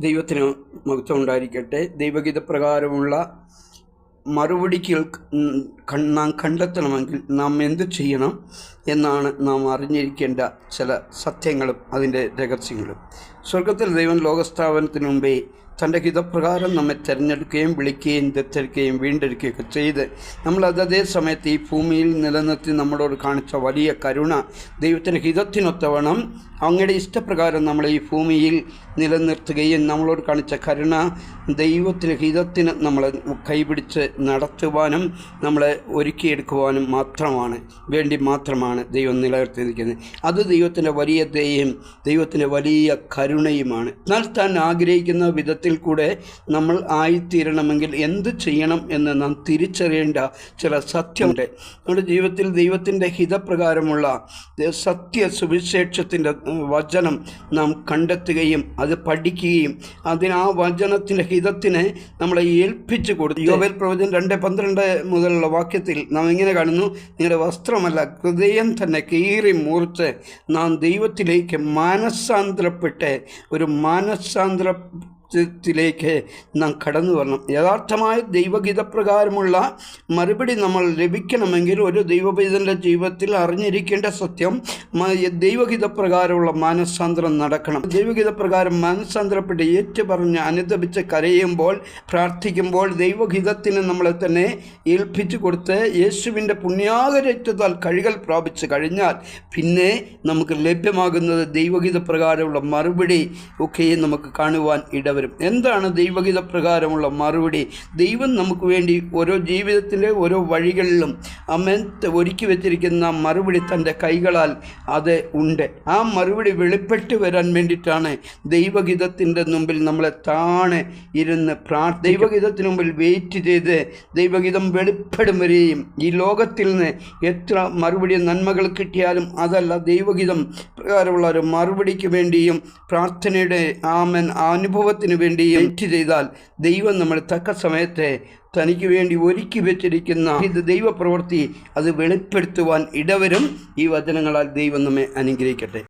ദൈവത്തിന് മഹത്വം ഉണ്ടായിരിക്കട്ടെ. ദൈവഗീത പ്രകാരമുള്ള മറുപടി കേൾക്ക് നാം കണ്ടെത്തണമെങ്കിൽ നാം എന്ത് ചെയ്യണം എന്നാണ് നാം അറിഞ്ഞിരിക്കേണ്ട ചില സത്യങ്ങളും അതിന്റെ രഹസ്യങ്ങളും. സ്വർഗത്തിൽ ദൈവം ലോകസ്ഥാപനത്തിന് മുമ്പേ തന്റെ ഹിതപ്രകാരം നമ്മെ തിരഞ്ഞെടുക്കുകയും വിളിക്കുകയും ദത്തെടുക്കുകയും വീണ്ടെടുക്കുകയൊക്കെ ചെയ്ത് നമ്മൾ അതേ സമയത്ത് ഈ ഭൂമിയിൽ നിലനിർത്തി നമ്മളോട് കാണിച്ച വലിയ കരുണ ദൈവത്തിന്റെ ഹിതത്തിനൊത്തവണം അങ്ങയുടെ ഇഷ്ടപ്രകാരം നമ്മളെ ഈ ഭൂമിയിൽ നിലനിർത്തുകയും നമ്മളോട് കാണിച്ച കരുണ ദൈവത്തിന് ഹിതത്തിന് നമ്മളെ കൈപിടിച്ച് നടത്തുവാനും നമ്മളെ ഒരുക്കിയെടുക്കുവാനും മാത്രമാണ് വേണ്ടി മാത്രമാണ് ദൈവം നിലനിർത്തിയിരിക്കുന്നത് അത് ദൈവത്തിന്റെ വലിയ ദയും ദൈവത്തിന്റെ വലിയ കരുണയുമാണ്. എന്നാൽ താൻ ആഗ്രഹിക്കുന്ന വിധത്തിൽ കൂടെ നമ്മൾ ആയിത്തീരണമെങ്കിൽ എന്ത് ചെയ്യണം എന്ന് നാം തിരിച്ചറിയേണ്ട ചില സത്യമുണ്ട്. നമ്മുടെ ജീവിതത്തിൽ ദൈവത്തിന്റെ ഹിതപ്രകാരമുള്ള സത്യ സുവിശേഷത്തിന്റെ വചനം നാം കണ്ടെത്തുകയും അത് പഠിക്കുകയും അതിന് ആ വചനത്തിന്റെ ഹിതത്തിനെ നമ്മളെ ഏൽപ്പിച്ചു കൊടുത്തു യോബേൽ പ്രവചനം രണ്ട് പന്ത്രണ്ട് മുതലുള്ള വാക്യത്തിൽ നാം ഇങ്ങനെ കാണുന്നു നിങ്ങളുടെ വസ്ത്രമല്ല ഹൃദയം തന്നെ കീറി മൂർച്ച്. നാം ദൈവത്തിലേക്ക് മാനസാന്തരപ്പെട്ട് ഒരു മാനസാന്തര ത്തിലേക്ക് നാം കടന്നു വരണം. യഥാർത്ഥമായ ദൈവഗീതപ്രകാരമുള്ള മറുപടി നമ്മൾ ലഭിക്കണമെങ്കിൽ ഒരു ദൈവപീതന്റെ ജീവിതത്തിൽ അറിഞ്ഞിരിക്കേണ്ട സത്യം ദൈവഗീതപ്രകാരമുള്ള മാനസാന്തരം നടക്കണം. ദൈവഗീതപ്രകാരം മാനസാന്തരപ്പെട്ട് ഏറ്റു പറഞ്ഞ് അനുദപിച്ച് കരയുമ്പോൾ പ്രാർത്ഥിക്കുമ്പോൾ ദൈവഗീതത്തിന് നമ്മളെ തന്നെ ഏൽപ്പിച്ചു കൊടുത്ത് യേശുവിന്റെ പുണ്യാകരറ്റത്താൽ കഴുകൽ പ്രാപിച്ച് കഴിഞ്ഞാൽ പിന്നെ നമുക്ക് ലഭ്യമാകുന്നത് ദൈവഗീത പ്രകാരമുള്ള മറുപടി ഒക്കെ നമുക്ക് കാണുവാൻ ഇട വരും. എന്താണ് ദൈവഗീത പ്രകാരമുള്ള മറുപടി? ദൈവം നമുക്ക് വേണ്ടി ഓരോ ജീവിതത്തിലെ ഓരോ വഴികളിലും അമ്മൻ ഒരുക്കി വെച്ചിരിക്കുന്ന മറുപടി തന്റെ കൈകളാൽ അത് ഉണ്ട്. ആ മറുപടി വെളിപ്പെട്ട് വരാൻ വേണ്ടിയിട്ടാണ് ദൈവഗീതത്തിന്റെ മുമ്പിൽ നമ്മളെ താണെ ഇരുന്ന് പ്രാർ ദൈവഗീതത്തിന് മുമ്പിൽ വെയിറ്റ് ചെയ്ത് ദൈവഗീതം വെളിപ്പെടും വരെയും ഈ ലോകത്തിൽ നിന്ന് എത്ര മറുപടി നന്മകൾ കിട്ടിയാലും അതല്ല ദൈവഗീതം പ്രകാരമുള്ള ഒരു മറുപടിക്ക് വേണ്ടിയും പ്രാർത്ഥനയുടെ ആമൻ അനുഭവത്തിന് വേണ്ടിയും വേണ്ടി വെയിറ്റ് ചെയ്താൽ ദൈവം നമ്മൾ തക്ക സമയത്തെ തനിക്ക് വേണ്ടി ഒരുക്കി വെച്ചിരിക്കുന്ന ഇത് ദൈവപ്രവൃത്തി അത് വെളിപ്പെടുത്തുവാൻ ഇടവരും ഈ വചനങ്ങളാൽ ദൈവം നമ്മെ അനുഗ്രഹിക്കട്ടെ.